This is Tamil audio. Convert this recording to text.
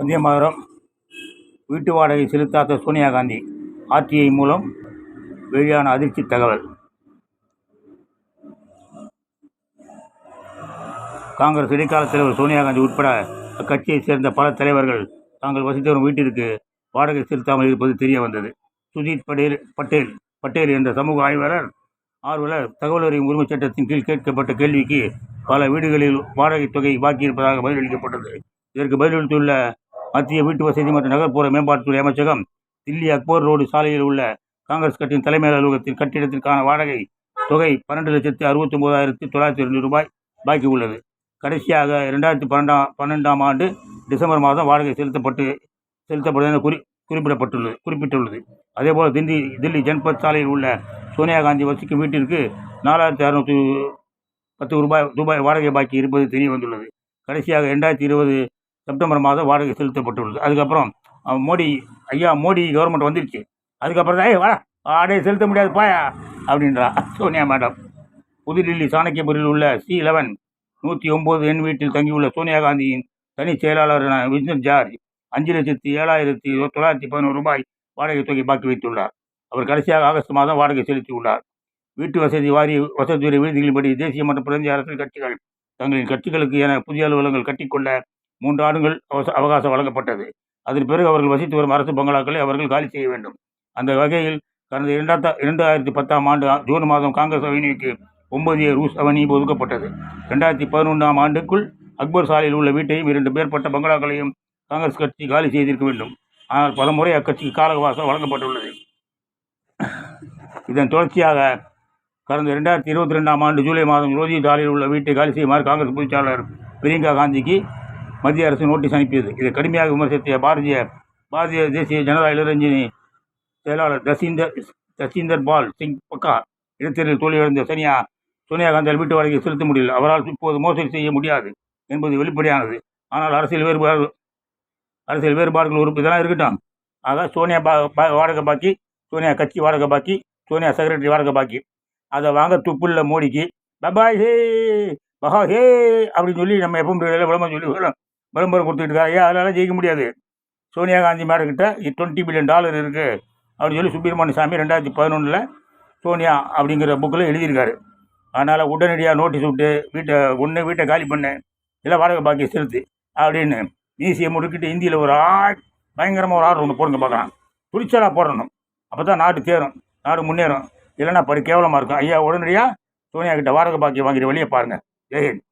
வந்தே வீட்டு வாடகை செலுத்தாத சோனியா காந்தி. ஆர்டிஐ மூலம் வெளியான அதிர்ச்சி தகவல். காங்கிரஸ் இடைக்கால தலைவர் சோனியா காந்தி உட்பட அக்கட்சியைச் சேர்ந்த பல தலைவர்கள் தாங்கள் வசித்து வரும் வீட்டிற்கு வாடகை செலுத்தாமல் இருப்பது தெரிய வந்தது. சுஜித் படேல் பட்டேல் பட்டேல் என்ற சமூக ஆய்வாளர் ஆர்வலர் தகவல் அறியும் உரிமைச் சட்டத்தின் கீழ் கேட்கப்பட்ட கேள்விக்கு பல வீடுகளில் வாடகை தொகை பாக்கி இருப்பதாக பதிலளிக்கப்பட்டது. இதற்கு பதிலளித்துள்ள மத்திய வீட்டு வசதி மற்றும் நகர்ப்புற மேம்பாட்டுத்துறை அமைச்சகம் தில்லி அக்பர் ரோடு சாலையில் உள்ள காங்கிரஸ் கட்சியின் தலைமை அலுவலகத்தின் கட்டிடத்திற்கான வாடகை தொகை பன்னெண்டு லட்சத்து அறுபத்தி ஒன்பதாயிரத்தி தொள்ளாயிரத்தி ரெண்டு ரூபாய் பாக்கி உள்ளது கடைசியாக இரண்டாயிரத்தி பன்னெண்டாம் பன்னெண்டாம் ஆண்டு டிசம்பர் மாதம் வாடகை செலுத்தப்பட்டு செலுத்தப்படுவது என குறி குறிப்பிடப்பட்டுள்ளது குறிப்பிட்டுள்ளது. அதேபோல் தில்லி தில்லி ஜன்பத் சாலையில் உள்ள சோனியா காந்தி வசிக்கும் வீட்டிற்கு நாலாயிரத்தி அறுநூற்றி பத்து ரூபாய் ரூபாய் வாடகை பாக்கி இருப்பது தெரிய வந்துள்ளது கடைசியாக ரெண்டாயிரத்தி இருபது செப்டம்பர் மாதம் வாடகை செலுத்தப்பட்டுள்ளது அதுக்கப்புறம் மோடி ஐயா மோடி கவர்மெண்ட் வந்துருச்சு. அதுக்கப்புறம் தான் ஏய் வாடா வாடகை செலுத்த முடியாது பாயா அப்படின்றா. சோனியா மேடம். புதுடில்லி சாணக்கியபுரியில் உள்ள சி லெவன் நூற்றி ஒம்பது எண் வீட்டில் தங்கியுள்ள சோனியா காந்தியின் தனி செயலாளரான விஜன் ஜார்ஜ் அஞ்சு லட்சத்தி ஏழாயிரத்தி தொள்ளாயிரத்தி பதினோரு ரூபாய் வாடகை தொகை பாக்கி வைத்துள்ளார். அவர் கடைசியாக ஆகஸ்ட் மாதம் வாடகை செலுத்தியுள்ளார் வீட்டு வசதி வாரிய வசதி விருதுகளின்படி தேசிய மற்றும் பிரதேச அரசியல் கட்சிகள் தங்களின் கட்சிகளுக்கு என புதிய அலுவலகங்கள் கட்டிக்கொள்ள மூன்று ஆண்டுகள் அவச- அவகாசம் வழங்கப்பட்டது. அதன் பிறகு அவர்கள் வசித்து வரும் அரசு பங்களாக்களை அவர்கள் காலி செய்ய வேண்டும். அந்த வகையில் கடந்த இரண்டாயிரத்த இரண்டாயிரத்தி பத்தாம் ஆண்டு ஜூன் மாதம் காங்கிரஸ் அவனிக்கு ஒன்பது ஏ ரூஸ் அவனி ஒதுக்கப்பட்டது. ரெண்டாயிரத்தி பதினொன்றாம் ஆண்டுக்குள் அக்பர் சாலையில் உள்ள வீட்டையும் இரண்டு பேர்பட்ட பங்களாக்களையும் காங்கிரஸ் கட்சி காலி செய்திருக்க வேண்டும். ஆனால் பலமுறை அக்கட்சிக்கு காலவாசம் வழங்கப்பட்டுள்ளது. இதன் தொடர்ச்சியாக கடந்த ரெண்டாயிரத்தி இருபத்தி ரெண்டாம் ஆண்டு ஜூலை மாதம் ரோஜி சாலையில் உள்ள வீட்டை காலி செய்யுமாறு காங்கிரஸ் பொதுச்செயலாளர் பிரியங்கா காந்திக்கு மத்திய அரசு நோட்டீஸ் அனுப்பியது. இதை கடுமையாக விமர்சித்த பாரதிய பாரதிய தேசிய ஜனதா இளைஞரணி செயலாளர் தசீந்தர் தசீந்தர் பால் சிங் பக்கா இடைத்தேர்தலில் தோல்வியடைந்த சனியா சோனியா காந்தியால் வீட்டு வாடகை செலுத்த முடியல. அவரால் இப்போது மோசடி செய்ய முடியாது என்பது வெளிப்படையானது. ஆனால் அரசியல் வேறுபாடு அரசியல் வேறுபாடுகள் ஒரு இதெல்லாம் இருக்கட்டும். ஆக சோனியா பா பா- வாடகை பாக்கி சோனியா கட்சி வாடகை பாக்கி சோனியா செக்ரட்டரி வாடகை பாக்கி. அதை வாங்க துப்புள்ள மோடிக்கு பபாய் ஹே பஹா ஹே அப்படின்னு சொல்லி நம்ம எப்பவும் விளம்பரம் சொல்லி விளம்- விளம்பரம் கொடுத்துட்டு இருக்காரு ஐயா அதனால ஜெயிக்க முடியாது. சோனியா காந்தி மேடக்கிட்ட டுவெண்ட்டி பில்லியன் டாலர் இருக்குது அப்படின்னு சொல்லி சுப்பிரமணிய சாமி ரெண்டாயிரத்தி பதினொன்றில் சோனியா அப்படிங்கிற புக்கில் எழுதியிருக்காரு. அதனால் உடனடியாக நோட்டீஸ் விட்டு வீட்டை ஒன்று வீட்டை காலி பண்ணு இல்லை வாடகை பாக்கி செலுத்து அப்படின்னு ஈசியை முடுக்கிட்டு இந்தியில் ஒரு ஆ பயங்கரமாக ஒரு ஆர்டர் ஒன்று போடுங்க பார்க்கலாம் துணிச்சலாக போடணும். அப்போ தான் நாடு தேரும் நாடு முன்னேறும். இல்லைன்னா படி கேவலமாக இருக்கும். ஐயா உடனடியாக சோனியா கிட்ட வாடகை பாக்கி வாங்கிற வெளியே பாருங்கள் ஜெயஹிந்த்